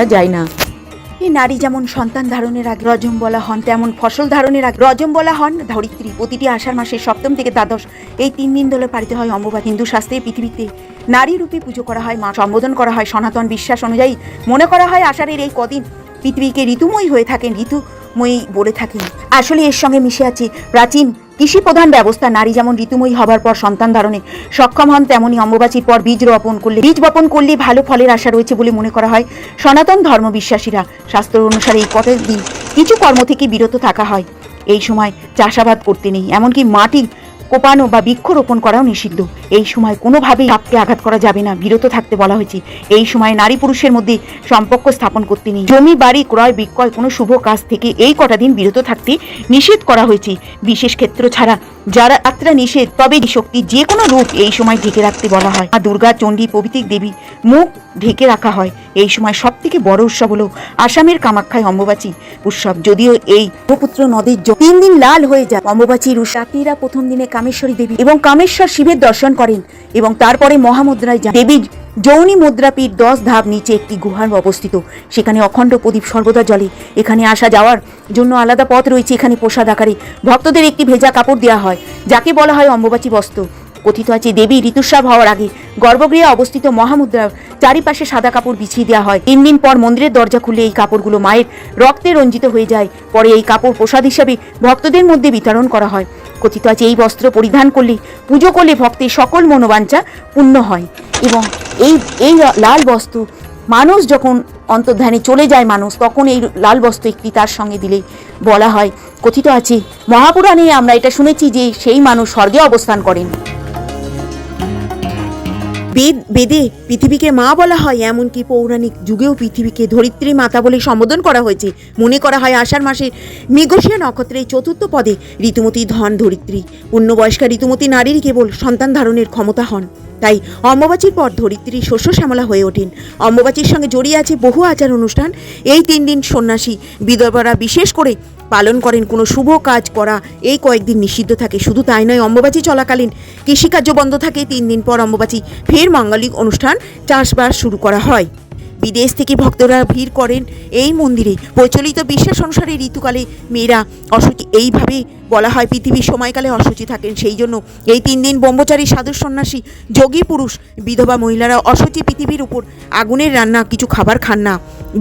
করা যায় না। এই নারী যেমন সন্তান ধারণের আগে, রজম বলা হন, তেমন ফসল ধারণের আগে। রজম বলা হন ধরিত্রী। প্রতিটি আষাঢ় মাসের সপ্তম থেকে দ্বাদশ। এই তিন দিন ধরে পালিত হয় অম্বুবা হিন্দু শাস্ত্রে পৃথিবীতে নারী রূপে পুজো করা হয়, মা সম্বোধন করা হয় সনাতন বিশ্বাস অনুযায়ী। মনে করা হয় আষাঢ়ের এই কদিন পৃথিবীকে ঋতুময় হয়ে থাকেন ঋতুময়ী বলে থাকি। আসলে এর সঙ্গে মিশে আছে। প্রাচীন কৃষি প্রধান ব্যবস্থা, নারী যেমন ঋতুময়ী হবার পর সন্তান ধারণে সক্ষম হন তেমনই অম্বুবাচীর পর বীজ রোপণ করলে, বীজ বপন করলে ভালো ফলের আশা রয়েছে বলে মনে করা হয় সনাতন ধর্ম বিশ্বাসীরা শাস্ত্র অনুসারে এই কত দিন কিছু কর্ম থেকে বিরত থাকা হয়। এই সময় চাষাবাদ করতে নেই, এমনকি মাটি কোপানো বা বৃক্ষরোপণ করাও নিষিদ্ধ। এই সময় কোনোভাবেই সাপকে আঘাত করা যাবে না, বিরত থাকতে বলা হয়েছে। এই সময় নারী পুরুষের মধ্যে সম্পর্ক স্থাপন করতে নেই। জমি, বাড়ি, ক্রয়, বিক্রয় কোনো শুভ কাজ থেকে এই কটা দিন বিরত থাকতে নিষেধ করা হয়েছে। বিশেষ ক্ষেত্র ছাড়া যারা যাত্রা নিষেধ, তবে শক্তি যে কোনো রূপ এই সময় ঢেকে রাখতে বলা হয়। মা দুর্গা, চণ্ডী প্রভৃতি দেবী মুখ ঢেকে রাখা হয়। এই সময় সব থেকে বড় উৎসব হলো আসামের কামাখ্যায় অম্বুবাচী উৎসব। যদিও এই ব্রহ্মপুত্র নদীর তিন দিন লাল হয়ে যায়। অম্বুবাচীর রাত্রীরা প্রথম দিনে কামেশ্বরী দেবী এবং কামেশ্বর শিবের দর্শন করেন এবং তারপরে মহামুদ্রায় যান। দেবীর যৌনি মুদ্রাপীঠ দশ ধাপ নিচে একটি গুহার অবস্থিত। সেখানে অখণ্ড প্রদীপ সর্বদা জ্বলে। এখানে আসা যাওয়ার জন্য আলাদা পথ রয়েছে। এখানে প্রসাদ আকারে ভক্তদের একটি ভেজা কাপড় দেওয়া হয়, যাকে বলা হয় অম্বুবাচী বস্ত্র। কথিত আছে, দেবী ঋতুস্রাব হওয়ার আগে গর্ভগৃহে অবস্থিত মহামুদ্রা চারিপাশে সাদা কাপড় বিছিয়ে দেওয়া হয়। তিন দিন পর মন্দিরের দরজা খুলে এই কাপড়গুলো মায়ের রক্তে রঞ্জিত হয়ে যায়। পরে এই কাপড় প্রসাদ হিসাবে ভক্তদের মধ্যে বিতরণ করা হয়। কথিত আছে, এই বস্ত্র পরিধান করলে, পুজো করলে ভক্তের সকল মনোবাঞ্ছা পূর্ণ হয় এবং এই এই লাল বস্তু মানুষ যখন অন্তর্ধানে চলে যায় মানুষ, তখন এই লাল বস্ত্র একটি তার সঙ্গে দিলে বলা হয়, কথিত আছে, মহাপুরাণে আমরা এটা শুনেছি যে সেই মানুষ স্বর্গে অবস্থান করেন। বেদ, বেদে পৃথিবীকে মা বলা হয়, এমনকি পৌরাণিক যুগেও পৃথিবীকে ধরিত্রী মাতা বলে সম্বোধন করা হয়েছে। মনে করা হয়, আষাঢ় মাসের মেঘশিয়া নক্ষত্রের চতুর্থ পদে ঋতুমতী ধন ধরিত্রী। পূর্ণবয়স্কা ঋতুমতী নারীর কেবল সন্তান ধারণের ক্ষমতা হন। তাই অম্বুবাচীর পর ধরিত্রী শস্য শ্যামলা হয়ে ওঠেন। অম্বুবাচীর সঙ্গে জড়িয়ে আছে বহু আচার অনুষ্ঠান। এই তিন দিন সন্ন্যাসী বিধবারা বিশেষ করে পালন করেন কোনো শুভ কাজ করা। এই কয়েকদিন নিষিদ্ধ থাকে, শুধু তাই নয়, অম্বুবাচী চলাকালীন কৃষিকার্য বন্ধ থাকে। তিন দিন পর অম্বুবাচী ফের মাঙ্গলিক অনুষ্ঠান চাষবাস শুরু করা হয়। বিদেশ থেকে ভক্তরা ভিড় করেন এই মন্দিরে। প্রচলিত বিশ্বাস অনুসারে ঋতুকালে মেয়েরা অসুচি এইভাবে বলা হয় পৃথিবীর সময়কালে অসুচি থাকেন। সেই জন্য এই তিন দিন ব্রহ্মচারী, সাধু, সন্ন্যাসী, যোগী, পুরুষ, বিধবা, মহিলারা অসুচি পৃথিবীর উপর আগুনের রান্না, কিছু খাবার খান না।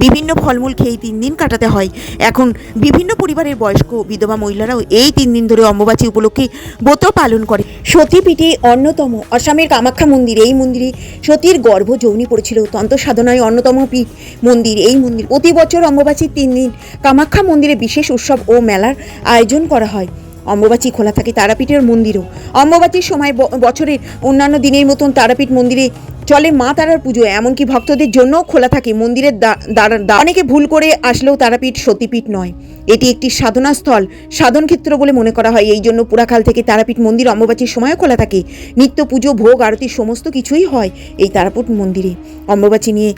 বিভিন্ন ফলমূল খেয়ে তিন দিন কাটাতে হয়। এখন বিভিন্ন পরিবারের বয়স্ক বিধবা মহিলারাও এই তিন দিন ধরে অম্বুবাচী উপলক্ষে ব্রত পালন করে। সতীপীঠে অন্যতম আসামের কামাখ্যা মন্দির, এই মন্দিরে সতীর গর্ভ যৌনি পড়েছিল। তন্ত্র সাধনায় অন্যতম পীঠ মন্দির, এই মন্দির। প্রতি বছর অম্বুবাচীর তিন দিন কামাখ্যা মন্দিরে বিশেষ উৎসব ও মেলার আয়োজন করা হয়। অম্বুবাচী খোলা থাকে তারাপীঠের মন্দিরও। অম্বুবাচীর সময় বছরের অন্যান্য দিনের মতন তারাপীঠ মন্দিরে চলে মা তারার পুজো, এমনকি ভক্তদের জন্যও খোলা থাকে মন্দিরের দা অনেকে ভুল করে আসলেও তারাপীঠ সতীপীঠ নয়। এটি একটি সাধনাস্থল, সাধন ক্ষেত্র বলে মনে করা হয়। এই জন্য পুরাকাল থেকে তারাপীঠ মন্দির অম্বুবাচীর সময় খোলা থাকে। নিত্য পুজো, ভোগ, আরতি সমস্ত কিছুই হয় এই তারাপীঠ মন্দিরে। অম্বুবাচী নিয়ে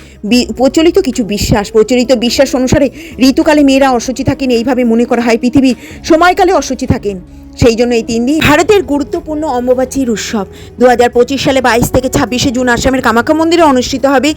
প্রচলিত কিছু বিশ্বাস, প্রচলিত বিশ্বাস অনুসারে ঋতুকালে মেয়েরা অসুচি থাকেন। এইভাবে মনে করা হয় পৃথিবীর সময়কালে অসুচি থাকেন। সেই জন্য এই তিন দিন ভারতের গুরুত্বপূর্ণ অম্বুবাচীর উৎসব। দু হাজার পঁচিশ সালে বাইশ থেকে ছাব্বিশে জুন আসামের কামাখ্যা মন্দিরে অনুষ্ঠিত হবে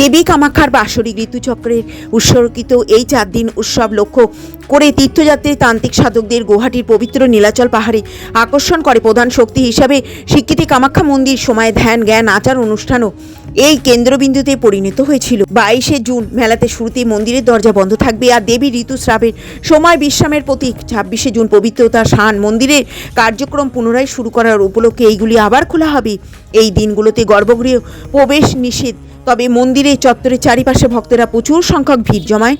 দেবী কামাখ্যার বাৎসরিক ঋতুচক্রের উৎসর্গিত। এই চার দিন উৎসব লক্ষ্য করে তীর্থযাত্রী, তান্ত্রিক সাধকদের গুয়াহাটির পবিত্র নীলাচল পাহাড়ে আকর্ষণ করে প্রধান শক্তি হিসাবে স্বীকৃতি কামাখ্যা মন্দির, সময়, ধ্যান, জ্ঞান, আচার, অনুষ্ঠানও এই কেন্দ্রবিন্দুতে পরিণত হয়েছিল। বাইশে জুন মেলাতে শুরুতে মন্দিরের দরজা বন্ধ থাকবে আর দেবী ঋতুস্রাবের সময় বিশ্রামের প্রতীক। ছাব্বিশে জুন পবিত্রতা শান মন্দিরের কার্যক্রম পুনরায় শুরু করার উপলক্ষে এইগুলি আবার খোলা হবে। এই দিনগুলোতে গর্ভগৃহ প্রবেশ নিষেধ। তবে মন্দিরে চত্বরের চারিপাশে ভক্তরা প্রচুর সংখ্যক ভিড় জমায়।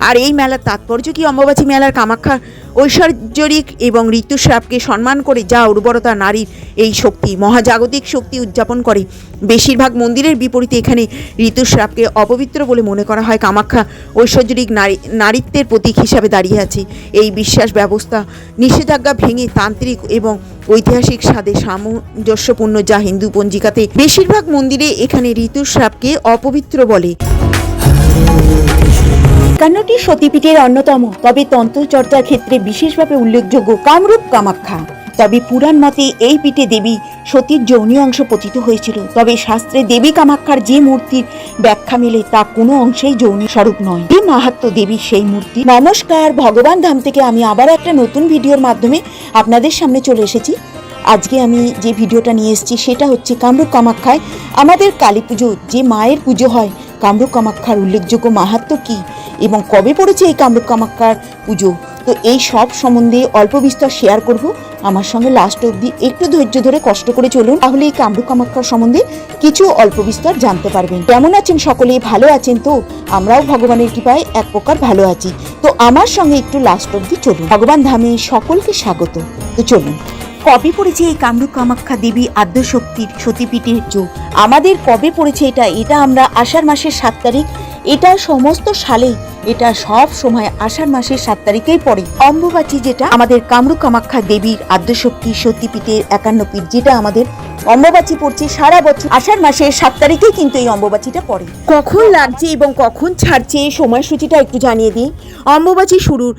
আর এই মেলার তাৎপর্য কি? অম্বাবাচী মেলার কামাখ্যা ঐশ্বর্যরিক এবং ঋতুস্রাবকে সম্মান করে যা উর্বরতা নারীর এই শক্তি, মহাজাগতিক শক্তি উদযাপন করে। বেশিরভাগ মন্দিরের বিপরীতে এখানে ঋতুস্রাবকে অপবিত্র বলে মনে করা হয়। কামাখ্যা ঐশ্বর্যরিক নারী, নারীত্বের প্রতীক হিসাবে দাঁড়িয়ে আছে। এই বিশ্বাস ব্যবস্থা, নিষেধাজ্ঞা ভেঙে তান্ত্রিক এবং ঐতিহাসিক স্বাদে সামঞ্জস্যপূর্ণ যা হিন্দু পঞ্জিকাতে বেশিরভাগ মন্দিরে এখানে ঋতুস্রাবকে অপবিত্র বলে। একান্নটি সতীপীঠের অন্যতম। তবে তন্ত্রচর্চার ক্ষেত্রে বিশেষভাবে উল্লেখযোগ্য কামরূপ কামাখ্যা। তবে পুরাণ মতে এই পিঠে দেবী সতীর যৌনি অংশ পতিত হয়েছিল। তবে শাস্ত্রে দেবী কামাক্ষার যে মূর্তির ব্যাখ্যা মেলে তা কোনো অংশেই যৌনি স্বরূপ নয়। এই মাহাত্ম দেবীর সেই মূর্তি। নমস্কার, ভগবান ধাম থেকে আমি আবার একটা নতুন ভিডিওর মাধ্যমে আপনাদের সামনে চলে এসেছি। আজকে আমি যে ভিডিওটা নিয়ে এসেছি, সেটা হচ্ছে কামরূপ কামাখ্যায় আমাদের কালী পুজো, যে মায়ের পুজো হয় কামরূপ কামাখ্যার উল্লেখযোগ্য মাহাত্ম কি এবং কবে পড়েছে এই কামরূপ কামাক্ষার পুজো? তো এই সব সম্বন্ধে অল্প বিস্তর শেয়ার করব। আমার সঙ্গে লাস্ট অবধি একটু ধৈর্য ধরে কষ্ট করে চলুন। তাহলে এই কামরূপ কামাক্ষার সম্বন্ধে কিছু অল্প বিস্তর জানতে পারবেন। কেমন আছেন সকলে ভালো আছেন তো? আমরাও ভগবানের কৃপায় এক প্রকার ভালো আছি। তো আমার সঙ্গে একটু লাস্ট অবধি চলুন। ভগবান ধামে সকলকে স্বাগত। তো চলুন। কবে পড়েছে এই কামরূপ কামাখ্যা দেবী আদ্যশক্তির সতীপীঠের যুগ? আমাদের কবে পড়েছে এটা? এটা আমরা আষাঢ় মাসের সাত তারিখ এটা সমস্ত সালেই এটা সব সময় আষাঢ় মাসের সাত তারিখেই পড়ে। অম্বুবাচী যেটা আমাদের কামরূপ কামাখ্যা দেবীর আদ্যশক্তি সতীপীঠের একান্ন পীঠ যেটা আমাদের অম্বুবাচী পড়ছে সারা বছর। আষাঢ় মাসের সাত তারিখেই কিন্তু এই অম্বুবাচীটা পড়ে। কখন লাগছে এবং কখন ছাড়ছে সময়সূচিটা একটু জানিয়ে দিই। অম্বুবাচী শুরুর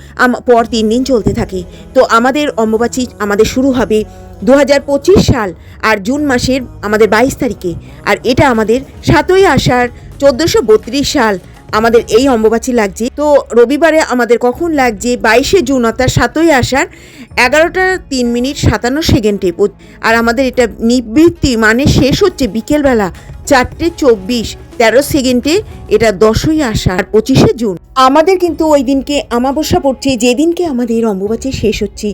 পর তিন দিন চলতে থাকে। তো আমাদের অম্বুবাচী আমাদের শুরু হবে দু হাজার পঁচিশ সাল আর জুন মাসের আমাদের বাইশ তারিখে। আর এটা আমাদের সাতই আষাঢ় চোদ্দোশো সাল আমাদের এই অম্বুবাচী লাগছে। তো রবিবারে আমাদের কখন লাগছে? বাইশে জুন, অর্থাৎ সাতই আসার এগারোটা তিন মিনিট সাতান্ন সেকেন্ডে। আর আমাদের এটা নিবৃত্তি মানে শেষ হচ্ছে বিকেলবেলা। চারটে চব্বিশ, তেরো সেকেন্ডে এটা দশই আষাঢ়, পঁচিশে জুন। আমাদের কিন্তু ওই দিনকে আমাবস্যা পড়ছে, যেদিনকে আমাদের অম্বুবাচী শেষ হচ্ছে।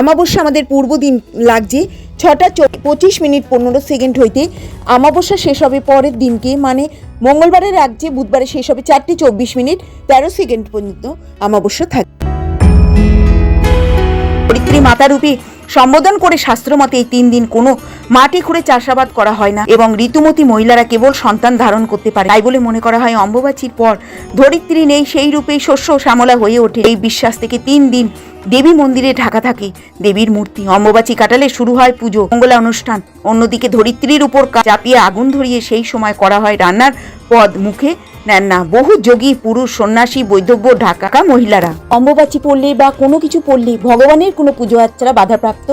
আমাবস্যা আমাদের পূর্ব দিন লাগছে, ছটা পঁচিশ মিনিট পনেরো সেকেন্ড হইতে আমাবস্যা শেষ হবে পরের দিনকে মানে মঙ্গলবারের রাজ্যে বুধবারে শেষ হবে চারটে চব্বিশ মিনিট, তেরো সেকেন্ড পর্যন্ত আমাবস্যা থাকে মাতারূপী সম্বোধন করে শাস্ত্রমতে এই তিন দিন কোনো মাটি খুঁড়ে চাষাবাদ করা হয় না এবং ঋতুমতী মহিলারা কেবল সন্তান ধারণ করতে পারে তাই বলে মনে করা হয় অম্বুবাচীর পর ধরিত্রী নেই সেই রূপেই শস্য শ্যামলা হয়ে ওঠে। এই বিশ্বাস থেকে তিন দিন দেবী মন্দিরে ঢাকা থাকে দেবীর মূর্তি। অম্বুবাচী কাটালে শুরু হয় পুজো, মঙ্গলা অনুষ্ঠান। অন্যদিকে ধরিত্রীর উপর চাপিয়ে আগুন ধরিয়ে সেই সময় করা হয় রান্নার পদ মুখে নেন না। বহু যোগী, পুরুষ, সন্ন্যাসী, বৈধব্য, ঢাকা, মহিলারা। অম্বুবাচী পড়লে বা কোনো কিছু পড়লে ভগবানের কোনো পুজো আচ্ছারা বাধাপ্রাপ্ত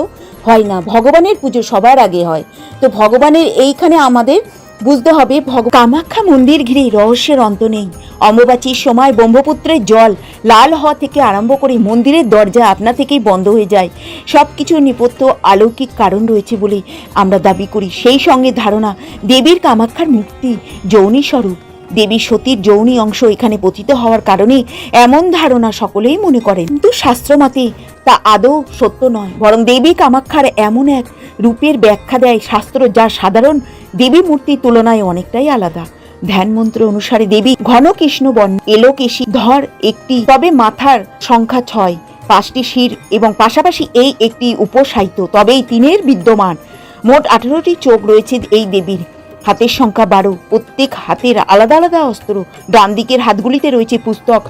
হয় না। ভগবানের পুজো সবার আগে হয়। তো ভগবানের এইখানে আমাদের বুঝতে হবে ভগ কামাখ্যা মন্দির ঘিরে রহস্যের অন্ত নেই। অম্বুবাচীর সময় ব্রহ্মপুত্রের জল লাল হওয়া থেকে আরম্ভ করে মন্দিরের দরজা আপনা থেকেই বন্ধ হয়ে যায়। সব কিছুর নিপত্য অলৌকিক কারণ রয়েছে বলে আমরা দাবি করি। সেই সঙ্গে ধারণা, দেবীর কামাখ্যার মুক্তি যৌনী স্বরূপ দেবী সতীর যৌনি অংশ এখানে পতিত হওয়ার কারণে এমন ধারণা সকলেই মনে করেন। কিন্তু শাস্ত্রমতে তা আদৌ সত্য নয়। বরং দেবী কামাক্ষার এমন এক রূপের ব্যাখ্যা দেয় শাস্ত্র যা সাধারণ দেবী মূর্তির তুলনায় অনেকটাই আলাদা। ধ্যান মন্ত্র অনুসারে দেবী ঘন কৃষ্ণ বর্ণ এলোকেশী ধর একটি, তবে মাথার সংখ্যা ছয়, পাঁচটি শির এবং পাশাপাশি এই একটি উপসাহিত্য, তবেই তিনের বিদ্যমান। মোট আঠারোটি চোখ রয়েছে এই দেবীর। হাতের সংখ্যা বারো। প্রত্যেক হাতের আলাদা আলাদা অস্ত্র। ডান দিকের হাতগুলিতে রয়েছে পুস্তক,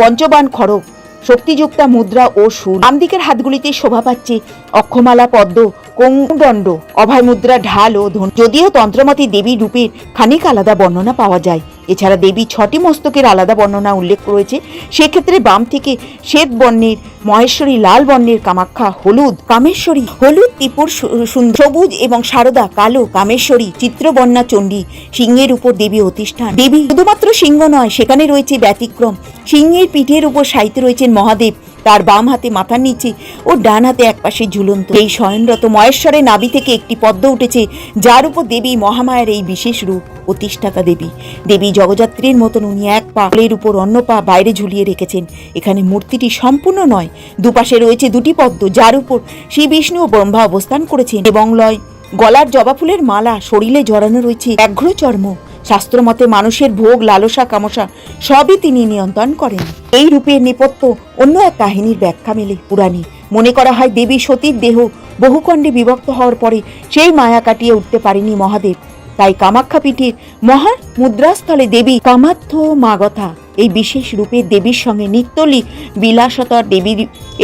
পঞ্চবান খড়গ, শক্তিযুক্তা মুদ্রা ও সুর। বাম দিকের হাতগুলিতে শোভা পাচ্ছে অক্ষমালা, পদ্ম কৌদণ্ড অভয় মুদ্রা ঢাল ও ধন যদিও তন্ত্রমতে দেবী রূপের খানিক আলাদা বর্ণনা পাওয়া যায়। এছাড়া দেবী ছটি মস্তকের আলাদা বর্ণনা উল্লেখ রয়েছে সেক্ষেত্রে বাম থেকে শ্বেত বর্ণের, মহেশ্বরী লাল বর্ণের কামাখ্যা হলুদ, কামেশ্বরী হলুদ, ত্রিপুর সবুজ এবং সারদা কালো, কামেশ্বরী চিত্রবর্ণা চণ্ডী সিংহের উপর দেবী অধিষ্ঠান। দেবী শুধুমাত্র সিংহ নয়, সেখানে রয়েছে ব্যতিক্রম। সিংহের পিঠের উপর সাহিত্য রয়েছেন মহাদেব। তার বাম হাতে মাথার নিচে ও ডান হাতে একপাশে ঝুলন্ত। এই শয়নরত মহেশ্বরের নাভি থেকে একটি পদ্ম উঠেছে, যার উপর দেবী মহামায়ের এই বিশেষ রূপ প্রতিষ্ঠাতা দেবী। দেবী জগযাত্রীর মতন উনি এক পা কোলের উপর অন্য পা বাইরে ঝুলিয়ে রেখেছেন। এখানে মূর্তিটি সম্পূর্ণ নয়, দুপাশে রয়েছে দুটি পদ্ম, যার উপর শ্রী বিষ্ণু ও ব্রহ্মা অবস্থান করেছেন এবং লয়, গলার জবা ফুলের মালা, শরীরে জড়ানো রয়েছে ব্যাঘ্র চর্ম শাস্ত্রমতে মানুষের ভোগ, লালসা, কামসা, সবই তিনি নিয়ন্ত্রণ করেন। এই রূপের নেপথ্য অন্য এক কাহিনীর ব্যাখ্যা মেলে পুরাণে। মনে করা হয় দেবী সতীর দেহ বহুখণ্ডে বিভক্ত হওয়ার পরে সেই মায়া কাটিয়ে উঠতে পারেনি মহাদেব। তাই কামাখ্যা পীঠের মহার মুদ্রাস্থলে দেবী কামাধ্য মাগথা এই বিশেষ রূপে দেবীর সঙ্গে নিত্যলি বিলাসতর দেবীর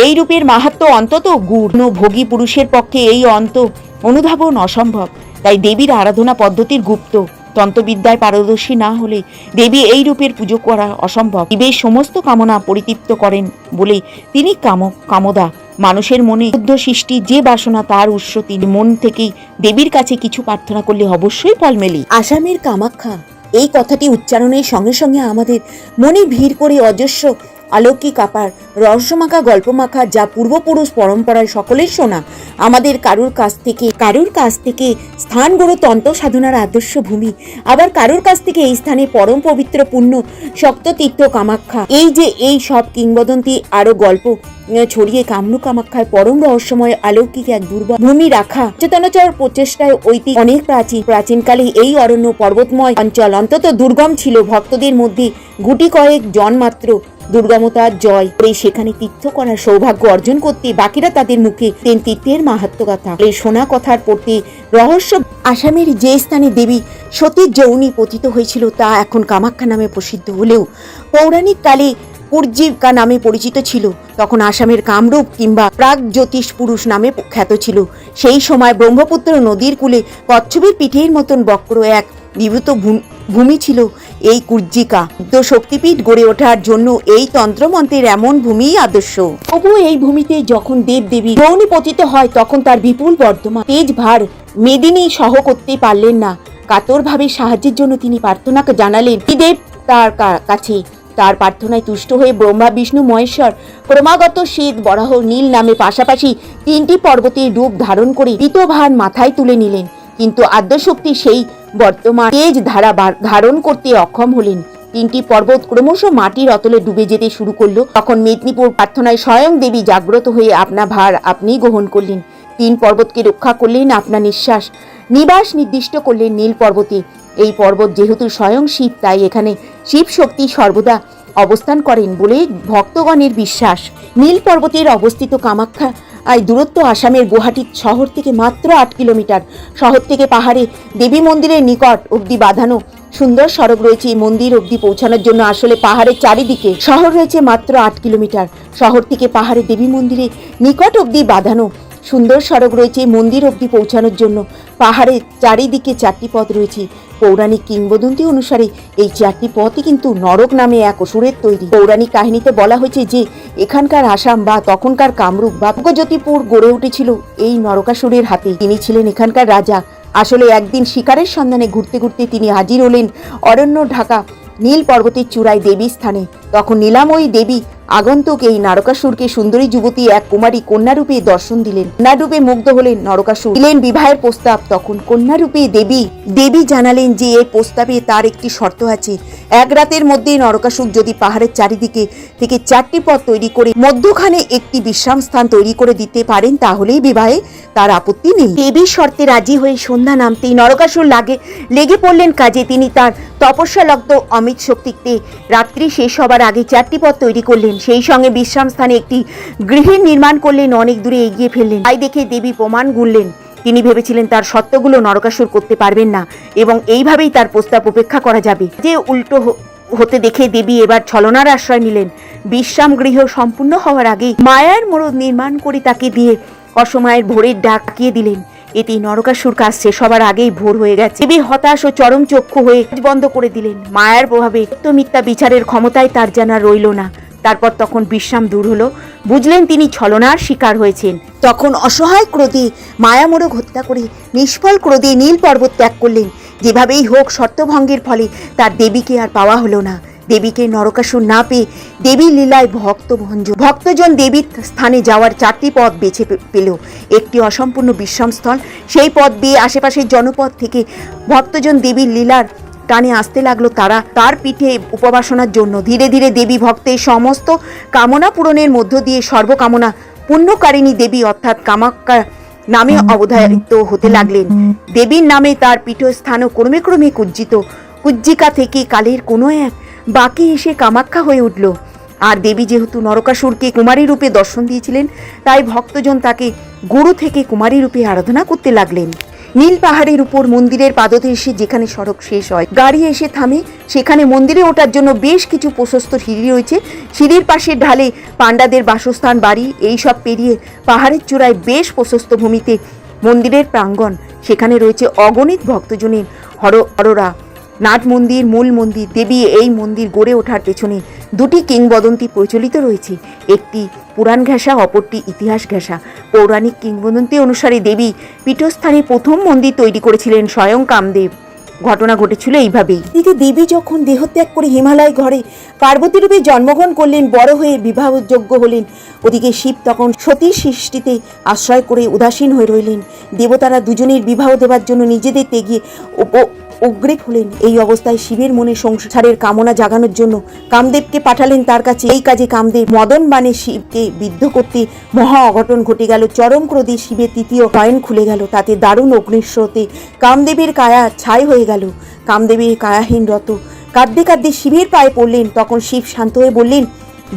এই রূপের মাহাত্ম অন্তত গুণ। ভোগী পুরুষের পক্ষে এই অন্ত অনুধাবন অসম্ভব। তাই দেবীর আরাধনা পদ্ধতির গুপ্ত। তন্ত্রবিদ্যায় পারদর্শী না হলে দেবী এই রূপের পুজো করা অসম্ভব। শিবের সমস্ত কামনা পরিতৃপ্ত করেন বলে তিনি কাম, কামদা, মানুষের মনে বুদ্ধ সৃষ্টি, যে বাসনা তার উৎস, তিনি মন থেকেই দেবীর কাছে কিছু প্রার্থনা করলে অবশ্যই ফল মেলে। আসামের কামাখ্যা, এই কথাটি উচ্চারণের সঙ্গে সঙ্গে আমাদের মনে ভিড় করে অজস্র আলৌকিক আপার, রহস্যমাখা, গল্পমাখা যা পূর্বপুরুষ পরম্পরায় সকলের শোনা, আমাদের কারুর কাছ থেকে, কারুর কাছ থেকে স্থান গড়ো তন্ত্র সাধনার আদর্শ ভূমি, আবার কারুর কাছ থেকে এই স্থানে পরম পবিত্র পূর্ণ শক্ততীর্থ কামাখ্যা। এই যে এই সব কিংবদন্তি আরও গল্প ছড়িয়ে কামরু কামাখ্যায় পরম রহস্যময় আলৌকিক এক দুর্বল ভূমি রাখা। চেতনাচর প্রচেষ্টায় ঐতিহ্য অনেক প্রাচীন। প্রাচীনকালে এই অরণ্য পর্বতময় অঞ্চল অন্তত দুর্গম ছিল। ভক্তদের মধ্যে গুটি কয়েক জন মাত্র। দুর্গমতার জয় করে সেখানে তীর্থ করার সৌভাগ্য অর্জন করতে বাকিরা তাদের মুখে তেন তীর্থের মাহাত্ম কথা এই শোনা কথার পড়তে রহস্য আসামের যে স্থানে দেবী সতীর যৌনি পতিত হয়েছিল, তা এখন কামাখ্যা নামে প্রসিদ্ধ হলেও পৌরাণিক কালে পূর্জিকা নামে পরিচিত ছিল। তখন আসামের কামরূপ কিংবা প্রাগ জ্যোতিষ পুরুষ নামে খ্যাত ছিল। সেই সময় ব্রহ্মপুত্র নদীর কূলে কচ্ছপের পিঠের মতন বক্র এক বিভূত ভূমি ছিল। এই কুর্জিকা তো শক্তিপীঠ গড়ে ওঠার জন্য এই তন্ত্রমন্ত্রের এমন ভূমিই আদর্শ। তবু এই ভূমিতে যখন দেব দেবী যৌনি পতিত হয়, তখন তার বিপুল বর্ধমান তেজ ভার মেদিনী সহ করতে পারলেন না। কাতরভাবে সাহায্যের জন্য তিনি প্রার্থনা জানালেন কি দেব তার কা- কাছে তার প্রার্থনায় তুষ্ট হয়ে ব্রহ্মা, বিষ্ণু, মহেশ্বর, ক্রমাগত শীত, বরাহ, নীল নামে পাশাপাশি তিনটি পর্বতের রূপ ধারণ করে ভার মাথায় তুলে নিলেন। কিন্তু আদ্যশক্তি সেই বর্তমান তেজ ধারা ধারণ করতে অক্ষম হলেন। তিনটি পর্বত ক্রমশ মাটির অতলে ডুবে যেতে শুরু করল। তখন মেদিনীপুর প্রার্থনায় স্বয়ং দেবী জাগ্রত হয়ে আপনা ভার আপনি গ্রহণ করলেন। তিন পর্বতকে রক্ষা করলেন আপনার নিঃশ্বাস। নিবাস নির্দিষ্ট করলেন নীল পর্বতে। এই পর্বত যেহেতু স্বয়ং শিব, তাই এখানে শিব শক্তি সর্বদা অবস্থান করেন বলে ভক্তগণের বিশ্বাস। নীল পর্বতের অবস্থিত কামাখ্যা আই দূরত্ব আসামের গুয়াহাটি শহর থেকে মাত্র আট কিলোমিটার। শহর থেকে পাহাড়ে দেবী মন্দিরের নিকট অবধি বাঁধানো সুন্দর সড়ক রয়েছে। এই মন্দির অবধি পৌঁছানোর জন্য আসলে পাহাড়ের চারিদিকে শহর রয়েছে মাত্র আট কিলোমিটার। শহর থেকে পাহাড়ে দেবী মন্দিরে নিকট অবধি বাঁধানো সুন্দর সড়ক রয়েছে মন্দির অবধি পৌঁছানোর জন্য। পাহাড়ের চারিদিকে চারটি পথ রয়েছে। পৌরাণিক কিংবদন্তি অনুসারে এই চারটি পথই কিন্তু নরক নামে এক অসুরের তৈরি। পৌরাণিক কাহিনীতে বলা হয়েছে যে, এখানকার আসাম বা তখনকার কামরূপ বা জ্যোতিপুর গড়ে উঠেছিল এই নরকাসুরের হাতে। তিনি ছিলেন এখানকার রাজা। আসলে একদিন শিকারের সন্ধানে ঘুরতে ঘুরতে তিনি হাজির হলেন অরণ্য ঢাকা নীল পর্বতের চূড়ায় দেবী স্থানে। তখন নীলাময়ী দেবী আগন্তুক এই নারকাসুরকে সুন্দরী যুবতী এক কুমারী কন্যারূপে দর্শন দিলেন। কন্যারূপে মুগ্ধ হলেন নরকাসুর। দিলেন বিবাহের প্রস্তাব। তখন কন্যারূপে দেবী দেবী জানালেন যে এই প্রস্তাবে তার একটি শর্ত আছে। এক রাতের মধ্যে নরকাসুর যদি পাহাড়ের চারিদিকে থেকে চারটি পথ তৈরি করে মধ্যখানে একটি বিশ্রাম স্থান তৈরি করে দিতে পারেন, তাহলেই বিবাহে তার আপত্তি নেই। দেবীর শর্তে রাজি হয়ে সন্ধ্যা নামতেই নরকাসুর লাগে, লেগে পড়লেন কাজে। তিনি তার তপস্যালব্ধ অমিত শক্তিতে রাত্রি শেষ হবার আগে চারটি পথ তৈরি করলেন। সেই সঙ্গে বিশ্রাম স্থানে একটি গৃহের নির্মাণ করলেন, অনেক দূরে এগিয়ে ফেললেন। তাই দেখে দেবী প্রমাণ গুনলেন। তিনি ভেবেছিলেন তার সত্যগুলো নরকাসুর করতে পারবেন না এবং এইভাবেই তার প্রস্তাব উপেক্ষা করা যাবে। যে উল্টো হতে দেখে দেবী এবার ছলনার আশ্রয় নিলেন। বিশ্রাম গৃহ সম্পূর্ণ হওয়ার আগেই মায়ার মোড় নির্মাণ করে তাকে দিয়ে অসময়ের ভোরের ডাকিয়ে দিলেন। এতে নরকাসুর কাজ শেষ হবার আগেই ভোর হয়ে গেছে। দেবী হতাশ ও চরম চক্ষু হয়ে বন্ধ করে দিলেন। মায়ার প্রভাবে সত্য মিথ্যা বিচারের ক্ষমতায় তার জানা রইল না। তারপর তখন বিশ্রাম দূর হলো। বুঝলেন তিনি ছলনার শিকার হয়েছেন। তখন অসহায় ক্রোধে মায়ামোড়ক হত্যা করে নিষ্ফল ক্রোধে নীল পর্বত ত্যাগ করলেন। যেভাবেই হোক শর্তভঙ্গের ফলে তার দেবীকে আর পাওয়া হলো না। দেবীকে নরকাসুর না পেয়ে দেবীর লীলায় ভক্ত ভক্তজন দেবীর স্থানে যাওয়ার চারটি পথ বেছে পেল। একটি অসম্পূর্ণ বিশ্রামস্থল, সেই পথ বেয়ে আশেপাশের জনপদ থেকে ভক্তজন দেবীর লীলার টানে আসতে লাগল তারা। তার পিঠে উপবাসনার জন্য ধীরে ধীরে দেবী ভক্তের সমস্ত কামনা পূরণের মধ্য দিয়ে সর্বকামনা পুণ্যকারিণী দেবী অর্থাৎ কামাক্কা নামে অবধারিত হতে লাগলেন। দেবীর নামে তার পীঠস্থানও ক্রমে ক্রমে কুজ্জিত। কুজ্জিকা থেকে কালের কোনো এক বাকি এসে কামাখ্যা হয়ে উঠল। আর দেবী যেহেতু নরকাসুরকে কুমারী রূপে দর্শন দিয়েছিলেন, তাই ভক্তজন তাকে গুরু থেকে কুমারী রূপে আরাধনা করতে লাগলেন। নীল পাহাড়ের উপর মন্দিরের পাদদেশে যেখানে সড়ক শেষ হয়, গাড়ি এসে থামে। সেখানে মন্দিরে ওঠার জন্য বেশ কিছু প্রশস্ত সিঁড়ি রয়েছে। সিঁড়ির পাশে ঢালে পাণ্ডাদের বাসস্থান, বাড়ি এইসব পেরিয়ে পাহাড়ের চূড়ায় বেশ প্রশস্ত ভূমিতে মন্দিরের প্রাঙ্গণ। সেখানে রয়েছে অগণিত ভক্তজনের হর হররা নাট মন্দির, মূল মন্দির, দেবী এই মন্দির গড়ে ওঠার পেছনে দুটি কিংবদন্তি প্রচলিত রয়েছে। একটি পুরাণ ঘেঁষা, অপরটি ইতিহাস ঘেঁষা। পৌরাণিক কিংবদন্তি অনুসারে দেবী পীঠস্থানে প্রথম মন্দির তৈরি করেছিলেন স্বয়ং কামদেব। ঘটনা ঘটেছিল এইভাবেই। দিদি দেবী যখন দেহত্যাগ করে হিমালয় ঘরে পার্বতী রূপে জন্মগ্রহণ করলেন, বড় হয়ে বিবাহযোগ্য হলেন। ওদিকে শিব তখন সতীর সৃষ্টিতে আশ্রয় করে উদাসীন হয়ে রইলেন। দেবতারা দুজনের বিবাহ দেওয়ার জন্য নিজেদের তেগিয়ে উগ্রীব হলেন এই অবস্থায় শিবের মনে সংসারের কামনা জাগানোর জন্য কামদেবকে পাঠালেন তার কাছে। এই কাজে কামদেব মদন বাণে শিবকে বিদ্ধ করতে মহা অঘটন ঘটে গেল। চরম ক্রোধে শিবের তৃতীয় নয়ন খুলে গেল। তাতে দারুণ অগ্নিস্রোতে কামদেবের কায়া ছাই হয়ে গেল। কামদেবের কায়াহীন রত কাঁদতে কাঁদতে শিবের পায়ে পড়লেন। তখন শিব শান্ত হয়ে বললেন,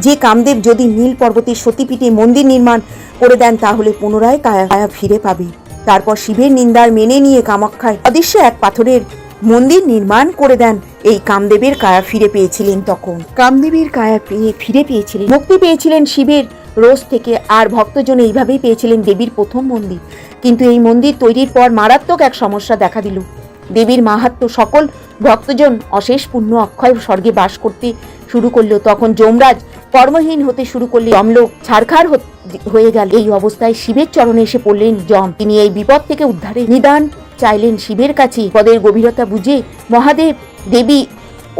যে কামদেব যদি নীল পর্বতের সতীপীঠে মন্দির নির্মাণ করে দেন, তাহলে পুনরায় কায়া কায়া ফিরে পাবে। তারপর শিবের নিন্দার মেনে নিয়ে কামাক্ষায় অদৃশ্য এক পাথরের মন্দির নির্মাণ করে দেন। এই কামদেবের কায়া ফিরে পেয়েছিলেন তখন। কামদেবের কায়া পেয়ে ফিরে পেয়েছিলেন। মুক্তি পেয়েছিলেন শিবের রোজ থেকে, আর ভক্তজন এইভাবেই পেয়েছিলেন দেবীর প্রথম মন্দির। কিন্তু এই মন্দির তৈরির পর মারাত্মক এক সমস্যা দেখা দিল। দেবীর মাহাত্ম সকল ভক্তজন অশেষ পূর্ণ অক্ষয় স্বর্গে বাস করতে শুরু করল। তখন যমরাজ কর্মহীন হতে শুরু করলে যমলোক ছারখার হত- হয়ে গেল। এই অবস্থায় শিবের চরণে এসে পড়লেন যম। তিনি এই বিপদ থেকে উদ্ধারে। নিদান চাইলেন শিবের কাছে। পদের গভীরতা বুঝে মহাদেব দেবী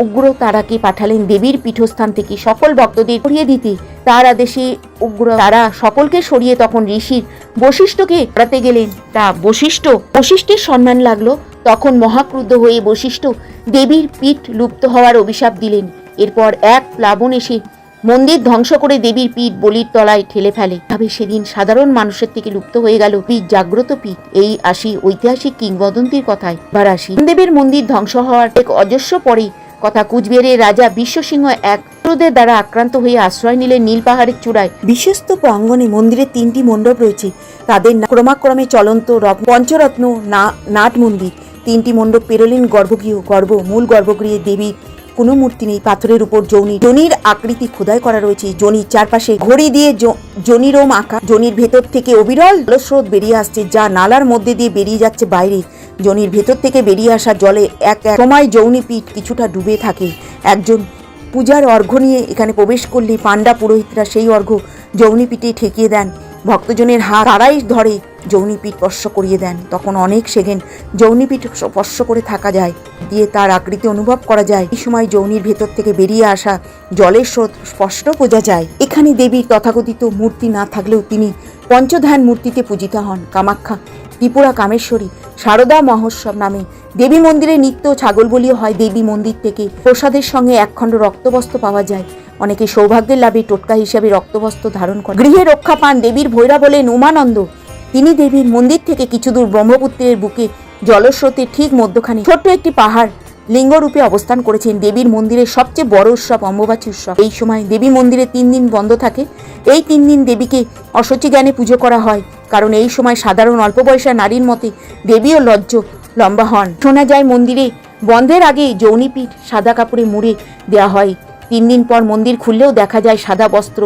উগ্র তারাকে পাঠালেন। দেবীর পীঠস্থান থেকে সকল ভক্তদের সরিয়ে দিতে। তার আদেশে উগ্র তারা সকলকে সরিয়ে তখন ঋষির বশিষ্ঠকে হারাতে গেলেন। তা বশিষ্ঠ, বশিষ্ঠের সম্মান লাগল। তখন মহাক্রুদ্ধ হয়ে বশিষ্ঠ দেবীর পীঠ লুপ্ত হওয়ার অভিশাপ দিলেন। এরপর এক প্লাবন এসে মন্দির ধ্বংস করে দেবীর পীঠ বলির তলায় ঠেলে ফেলে। তবে সেদিন সাধারণ মানুষের থেকে লুপ্ত হয়ে গেল পীঠ, জাগ্রত পীঠ। এই আসি ঐতিহাসিক কিংবদন্তির কথায়। এবার আসি। দেবীর মন্দির ধ্বংস হওয়ার এক অজস্র পরে কথা কুচবিহারের রাজা বিশ্বসিংহ এক শত্রুদের দ্বারা আক্রান্ত হয়ে আশ্রয় নিলেন নীল পাহাড়ের চূড়ায়। বিশ্বস্ত প্রাঙ্গণে মন্দিরের তিনটি মণ্ডপ রয়েছে। তাদের ক্রমাক্রমে চলন্ত রত্ন- পঞ্চরত্ন নাট মন্দির। তিনটি মণ্ডপ পেরোলেন গর্ভগৃহ, গর্ভ, মূল গর্ভগৃহে দেবীর কোনো মূর্তি নেই। পাথরের উপর জনি জনির আকৃতি খোদাই করা রয়েছে। জনির চারপাশে ঘড়ি দিয়ে জনিরোম আঁকা। জনির ভেতর থেকে অবিরল জলস্রোত বেরিয়ে আসছে, যা নালার মধ্যে দিয়ে বেরিয়ে যাচ্ছে বাইরে। জনির ভেতর থেকে বেরিয়ে আসা জলে এক এক সময় যৌনি পিঠ কিছুটা ডুবে থাকে। একজন পূজার অর্ঘ্য নিয়ে এখানে প্রবেশ করলে পাণ্ডা পুরোহিতরা সেই অর্ঘ্য যৌনিপীঠে ঠেকিয়ে দেন। ভক্তজনের হাত তারাই ধরে যৌনিপীঠ স্পর্শ করিয়ে দেন। তখন অনেক সেকেন্ড যৌনিপীঠ স্পর্শ করে থাকা যায়, দিয়ে তার আকৃতি অনুভব করা যায়। এই সময় যৌনির ভেতর থেকে বেরিয়ে আসা জলের স্রোত স্পষ্ট বোঝা যায়। এখানে দেবীর তথাকথিত মূর্তি না থাকলেও তিনি পঞ্চধ্যান মূর্তিতে পূজিত হন। কামাখ্যা ত্রিপুরা কামেশ্বরী শারদা মহোৎসব নামে। দেবী মন্দিরে নিত্য ছাগল বলিও হয় দেবী মন্দির থেকে। প্রসাদের সঙ্গে একখণ্ড রক্তবস্ত্র পাওয়া যায়। অনেকে সৌভাগ্যের লাভে টোটকা হিসাবে রক্তবস্ত্র ধারণ করে। গৃহে রক্ষা পান দেবীর ভৈরা বলেন উমানন্দ। তিনি দেবীর মন্দির থেকে কিছু দূর ব্রহ্মপুত্রের বুকে জলস্রোতের ঠিক মধ্যখানে ছোট্ট একটি পাহাড় লিঙ্গরূপে অবস্থান করেছেন দেবীর মন্দিরের সবচেয়ে বড় উৎসব অম্বুবাচী উৎসব। এই সময় দেবী মন্দিরে তিন দিন বন্ধ থাকে। এই তিন দিন দেবীকে অসচি জ্ঞানে পুজো করা হয়। কারণ এই সময় সাধারণ অল্প বয়সা নারীর মতে দেবীও লজ্জ, লম্বা হন। শোনা যায় মন্দিরে বন্ধের আগে যৌনিপীঠ সাদা কাপড়ে মুড়ে দেওয়া হয়। তিন দিন পর মন্দির খুললেও দেখা যায় সাদা বস্ত্র,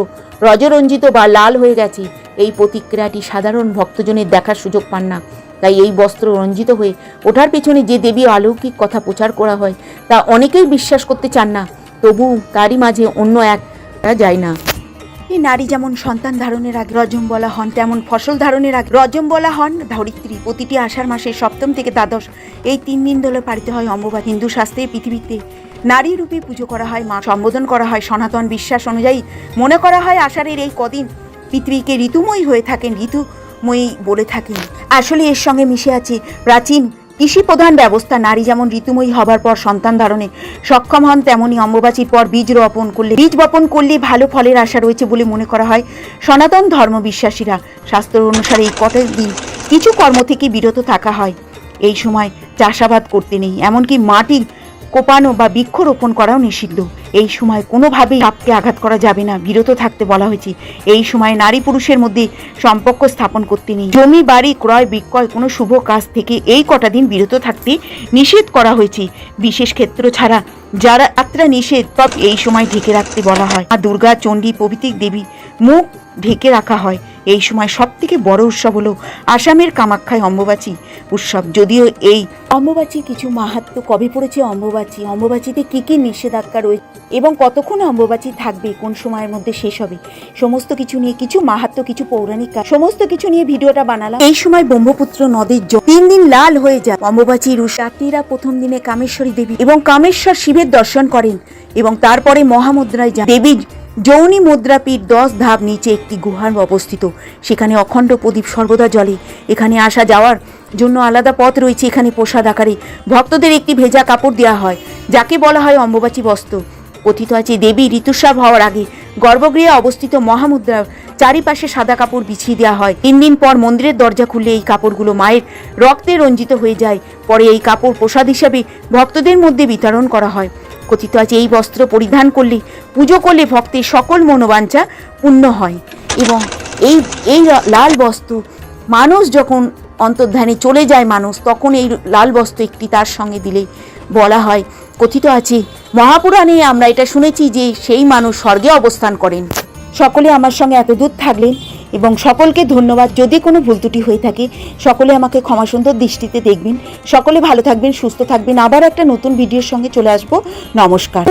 রজরঞ্জিত বা লাল হয়ে গেছে। এই প্রতিক্রিয়াটি সাধারণ ভক্তজনের দেখার সুযোগ পান না। তাই এই বস্ত্র রঞ্জিত হয়ে ওঠার পেছনে যে দেবী অলৌকিক কথা প্রচার করা হয়, তা অনেকেই বিশ্বাস করতে চান না। তবু তারই মাঝে অন্য এক যায় না। এই নারী যেমন সন্তান ধারণের আগে রজম বলা হন, তেমন ফসল ধারণের আগে রজম বলা হন ধরিত্রী। প্রতিটি আষাঢ় মাসে সপ্তম থেকে দ্বাদশ, এই তিন দিন ধরে পালিত হয় অম্বুবাদ হিন্দু শাস্ত্রে পৃথিবীতে নারী রূপে পুজো করা হয়, মা সম্বোধন করা হয় সনাতন বিশ্বাস অনুযায়ী। মনে করা হয় আষাঢ়ের এই কদিন পৃথিবীকে ঋতুময়ী হয়ে থাকেন, ঋতুময়ী বলে থাকেন। আসলে এর সঙ্গে মিশে আছে প্রাচীন কৃষি প্রধান ব্যবস্থা, নারী যেমন ঋতুময়ী হবার পর সন্তান ধারণে সক্ষম হন তেমনই অম্বুবাচীর পর বীজ রোপণ করলে, বীজ বপন করলে ভালো ফলের আশা রয়েছে বলে মনে করা হয় সনাতন ধর্ম বিশ্বাসীরা। শাস্ত্র অনুসারে এই কটের দিন কিছু কর্ম থেকে বিরত থাকা হয়। এই সময় চাষাবাদ করতে নেই, এমনকি মাটি কোপানো বা বৃক্ষরোপণ করাও নিষিদ্ধ। এই সময় কোনোভাবেই সাপকে আঘাত করা যাবে না, বিরত থাকতে বলা হয়েছে। এই সময় নারী পুরুষের মধ্যে সম্পর্ক স্থাপন করতে নেই। জমি, বাড়ি, ক্রয়, বিক্রয় কোনো শুভ কাজ থেকে এই কটা দিন বিরত থাকতে নিষেধ করা হয়েছে। বিশেষ ক্ষেত্র ছাড়া যারা যাত্রা নিষেধ, তব এই সময় ঢেকে রাখতে বলা হয়। আর দুর্গা, চণ্ডী প্রভৃতি দেবী মুখ ঢেকে রাখা হয়। এই সময় সব থেকে বড় উৎসব হলো আসামের কামাখ্যায় অম্বুবাচী উৎসব। যদিও এই অম্বুবাচী কিছু মাহাত্ম কবে পড়েছে অম্বুবাচী? অম্বুবাচীতে কি কি নিষেধাজ্ঞা রয়েছে এবং কতক্ষণ অম্বুবাচী থাকবে? কোন সময়ের মধ্যে শেষ হবে? সমস্ত কিছু নিয়ে কিছু মাহাত্ম কিছু পৌরাণিক সমস্ত কিছু নিয়ে ভিডিওটা বানালাম। এই সময় ব্রহ্মপুত্র নদীর জল তিন দিন লাল হয়ে যায়। অম্বুবাচীর যাত্রীরা প্রথম দিনে কামেশ্বরী দেবী এবং কামেশ্বর শিবের দর্শন করেন এবং তারপরে মহামুদ্রায় যান দেবীর যৌনি মুদ্রাপীঠ দশ ধাপ নিচে একটি গুহার অবস্থিত। সেখানে অখণ্ড প্রদীপ সর্বদা জ্বলে। এখানে আসা যাওয়ার জন্য আলাদা পথ রয়েছে এখানে প্রসাদ আকারে। ভক্তদের একটি ভেজা কাপড় দেওয়া হয়, যাকে বলা হয় অম্বুবাচী বস্ত্র। কথিত আছে, দেবী ঋতুস্রাব হওয়ার আগে গর্ভগৃহে অবস্থিত মহামুদ্রা চারিপাশে সাদা কাপড় বিছিয়ে দেওয়া হয়। তিন দিন পর মন্দিরের দরজা খুললে এই কাপড়গুলো মায়ের রক্তে রঞ্জিত হয়ে যায়। পরে এই কাপড় প্রসাদ হিসাবে ভক্তদের মধ্যে বিতরণ করা হয়। কথিত আছে, এই বস্ত্র পরিধান করলে, পুজো করলে ভক্তের সকল মনোবাঞ্ছা পূর্ণ হয়। এবং এই এই লাল বস্ত্র মানুষ যখন অন্তর্ধানে চলে যায় মানুষ, তখন এই লাল বস্ত্র একটি তার সঙ্গে দিলে বলা হয়। কথিত আছে, মহাপুরাণে আমরা এটা শুনেছি যে সেই মানুষ স্বর্গে অবস্থান করেন। সকলে আমার সঙ্গে এত দূর থাকলেন এবং সকলকে ধন্যবাদ। যদি কোনো ভুল ত্রুটি হয়ে থাকে, সকলে আমাকে ক্ষমা সুন্দর দৃষ্টিতে দেখবেন। সকলে ভালো থাকবেন, সুস্থ থাকবেন। আবার একটা নতুন ভিডিওর সঙ্গে চলে আসব। নমস্কার।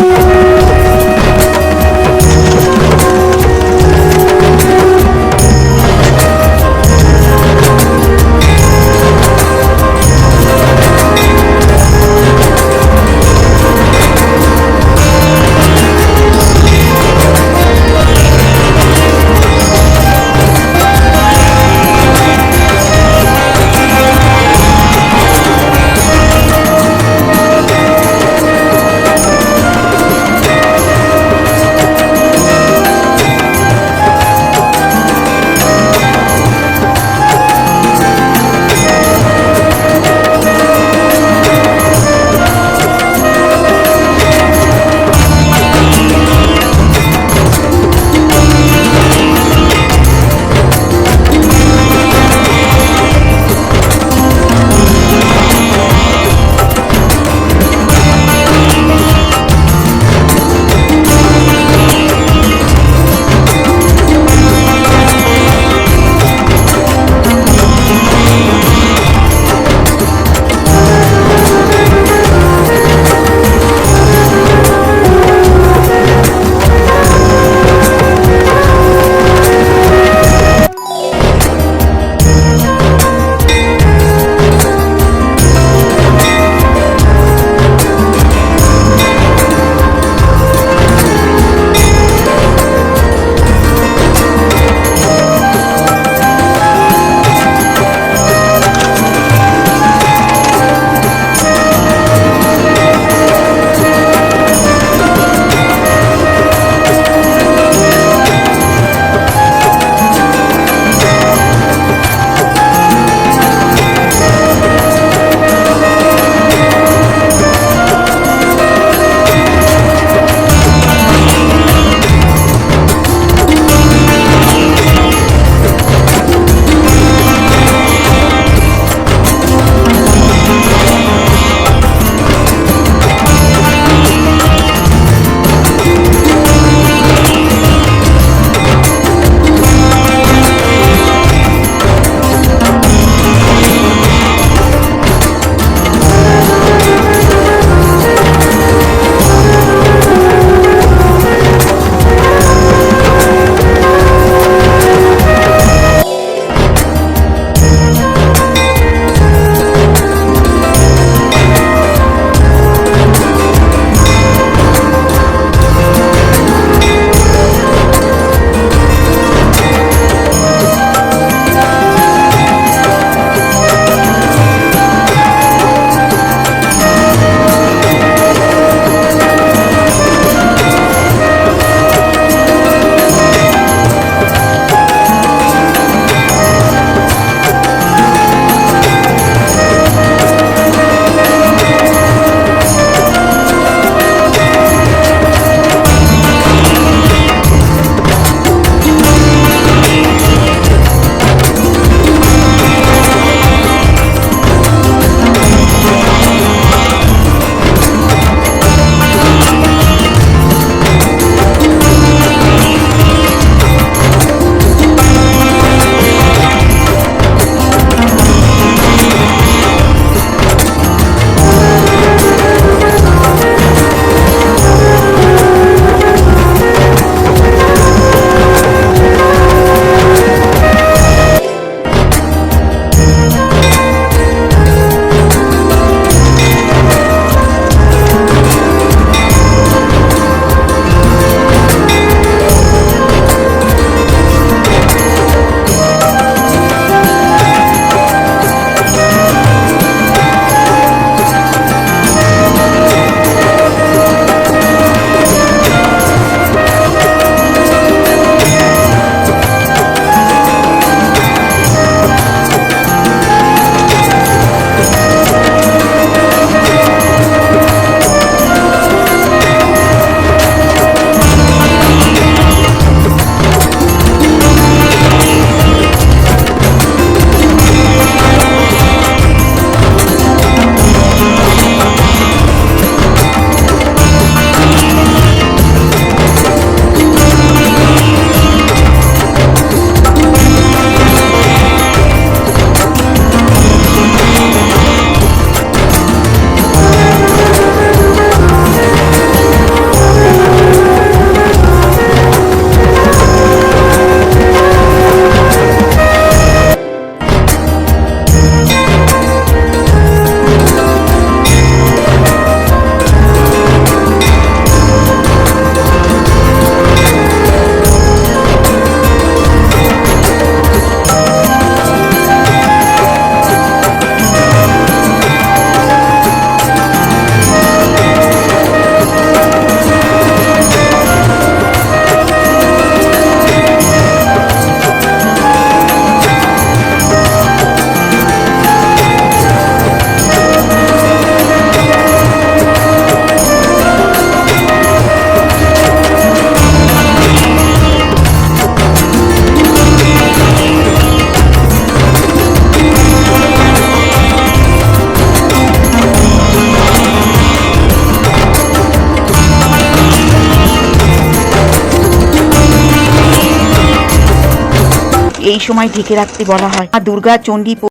এই সময় ঢেকে রাখতে বলা হয়। আর দুর্গা চণ্ডী